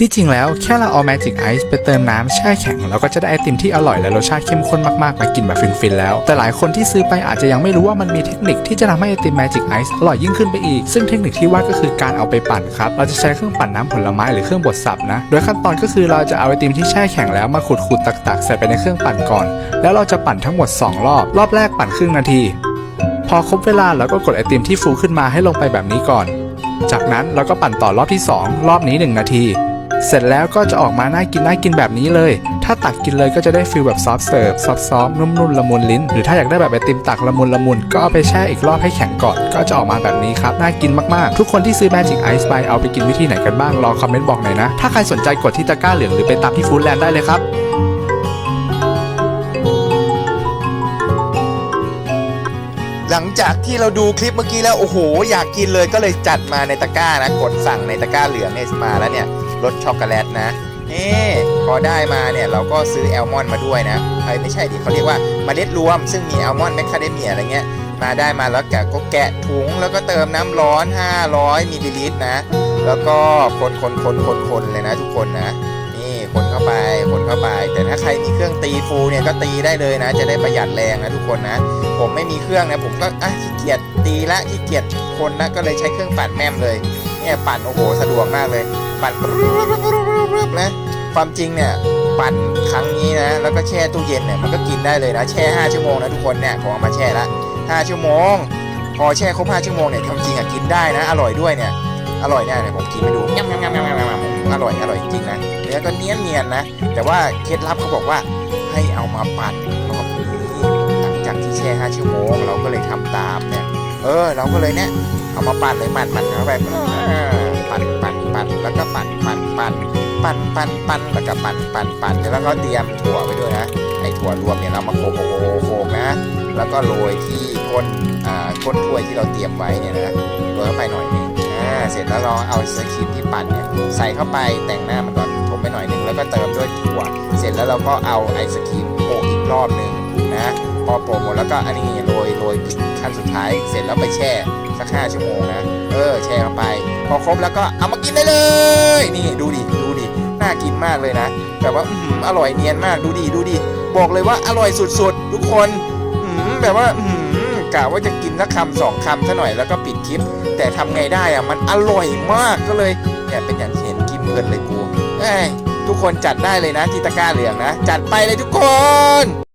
ที่จริงแล้วแค่เราเอา Magic Ice ไปเติมน้ำแช่แข็งเราก็จะได้ไอติมที่อร่อยและรสชาติเข้มข้นมากๆ มากินแบบฟินๆแล้ว แต่หลายคนที่ซื้อไปอาจจะยังไม่รู้ว่ามันมีเทคนิคที่จะทำให้ไอติม Magic Ice อร่อยยิ่งขึ้นไปอีก ซึ่งเทคนิคที่ว่าก็คือการเอาไปปั่นครับ เราจะใช้เครื่องปั่นน้ำผลไม้หรือเครื่องบดสับนะ โดยขั้นตอนก็คือเราจะเอาไอติมที่แช่แข็งแล้วมาขูดๆตักๆใส่ไปในเครื่องปั่นก่อน แล้วเราจะปั่นทั้งหมดสองรอบ รอบแรกปั่นครึ่งนาที พอครบเวลาเราก็กดไอติมที่ฟูขึ้นมาให้ลงไปแบบนี้ก่อน จากนั้นเราก็ปั่นต่อรอบที่ 2 รอบนี้ 1 นาที เสร็จแล้วก็จะออกมาน่ากินน่ากินแบบนี้เลย ถ้าตักกินเลยก็จะได้ฟีลแบบซอฟเสิร์ฟซอฟต์ซอฟนุ่มๆละมุนลิ้น หรือถ้าอยากได้แบบไอติมตักละมุนละมุนก็เอาไปแช่อีกรอบให้แข็งก่อนก็จะออกมาแบบนี้ครับ น่ากินมากๆ ทุกคนที่ซื้อ Magic Ice ไปเอาไปกินวิธีไหนกันบ้างรอคอมเมนต์บอกหน่อยนะ ถ้าใครสนใจกดที่ตะกร้าเหลืองหรือไปตามที่ฟู้ดแลนด์ได้เลยครับหลังจากที่เราดูคลิปเมื่อกี้แล้ว โอ้โห อยากกินเลยก็เลยจัดมาในตะกร้านะ กดสั่งในตะกร้าเหลืองเนี่ยมาแล้วเนี่ย รสช็อกโกแลตนะนี่พอได้มาเนี่ยเราก็ซื้อแอลมอนด์มาด้วยนะไอ้ไม่ใช่ดิเขาเรียกว่าเมล็ดรวม ซึ่งมีแอลมอนด์แมคคาเดเมียอะไรเงี้ยมาได้มาแล้วแกะก็แกะถุงแล้วก็เติมน้ำร้อน 500มิลลิลิตรนะ แล้วก็คนคนคนคนคนเลยนะทุกคนนะนี่คนเข้าไปคนเข้าไป แต่ถ้าใครมีเครื่องตีฟูเนี่ยก็ตีได้เลยนะ จะได้ประหยัดแรงนะทุกคนนะ ผมไม่มีเครื่องนะผมก็อะขี้เกียจตีละขี้เกียจคนนะก็เลยใช้เครื่องปั่นแม่มเลย เนี่ยปั่นโอ้โหสะดวกมากเลย ปั่นนะความจริงเนี่ยปั่นครั้งนี้นะแล้วก็แช่ตู้เย็นเนี่ยมันก็กินได้เลยนะแช่ 5 ชั่วโมงนะทุกคนเนี่ยผมเอามาแช่ละ 5 ชั่วโมง พอแช่ครบ 5 ชั่วโมงเนี่ยทำจริงอะกินได้นะ อร่อยด้วยเนี่ยอร่อยเนี่ยเดี๋ยผมกินไปดูยำยำยำยำยำยำอร่อยอร่อยจริงนะเนื้อก็เนียนเนียนนะ แต่ว่าเคล็ดลับเขาบอกว่าให้เอามาปั่นรอบนี้หลังจากที่แช่ 5 ชั่วโมง เราก็เลยทำตามเนี่ย เออ เราก็เลยเนี่ยเอามาปั่นเลยปั่นปั่นเข้าไปปั่นปั่นปั่นแล้วก็ปั่นปั่นปั่นปั่นปั่นปั่นแล้วก็ปั่นปั่นปั่นแล้วก็เตรียมถั่วไว้ด้วยนะไอ้ถั่วรวมเนี่ยเรามาโขกโขกโขกนะ แล้วก็โรยที่ก้นอ่าก้นถ้วยที่เราเตรียมไว้เนี่ยนะโรยเข้าไปหน่อยนึงอ่าเสร็จแล้วเราเอาสครีที่ปั่นเนี่ยใส่เข้าไปแต่งหน้ามันก่อนทมไปหน่อยหนึงแล้วก็เติมด้วยถั่ว เสร็จแล้วเราก็เอาไอศครีมโปะอีกรอบหนึ่งนะพอโปะหมดแล้วก็อันนี้โร ขั้นสุดท้ายเสร็จแล้วไปแช่สักห้าชั่วโมงนะ เออ แช่เข้าไป พอครบแล้วก็เอามากินได้เลย นี่ดูดิ ดูดิ น่ากินมากเลยนะ แบบว่าอื้อร่อยเนียนมากดูดิ ดูดิ บอกเลยว่าอร่อยสุดๆ ทุกคนอืแบบว่าอื้อหือกะว่าจะกินสักคำสองคำซะหน่อยแล้วก็ปิดคลิป แต่ทำไงได้อะมันอร่อยมากก็เลยเนี่ยเป็นอย่างเห็นกินเพลินเลยกูเอ้ทุกคนจัดได้เลยนะที่ตะก้าเหลืองนะ จัดไปเลยทุกคน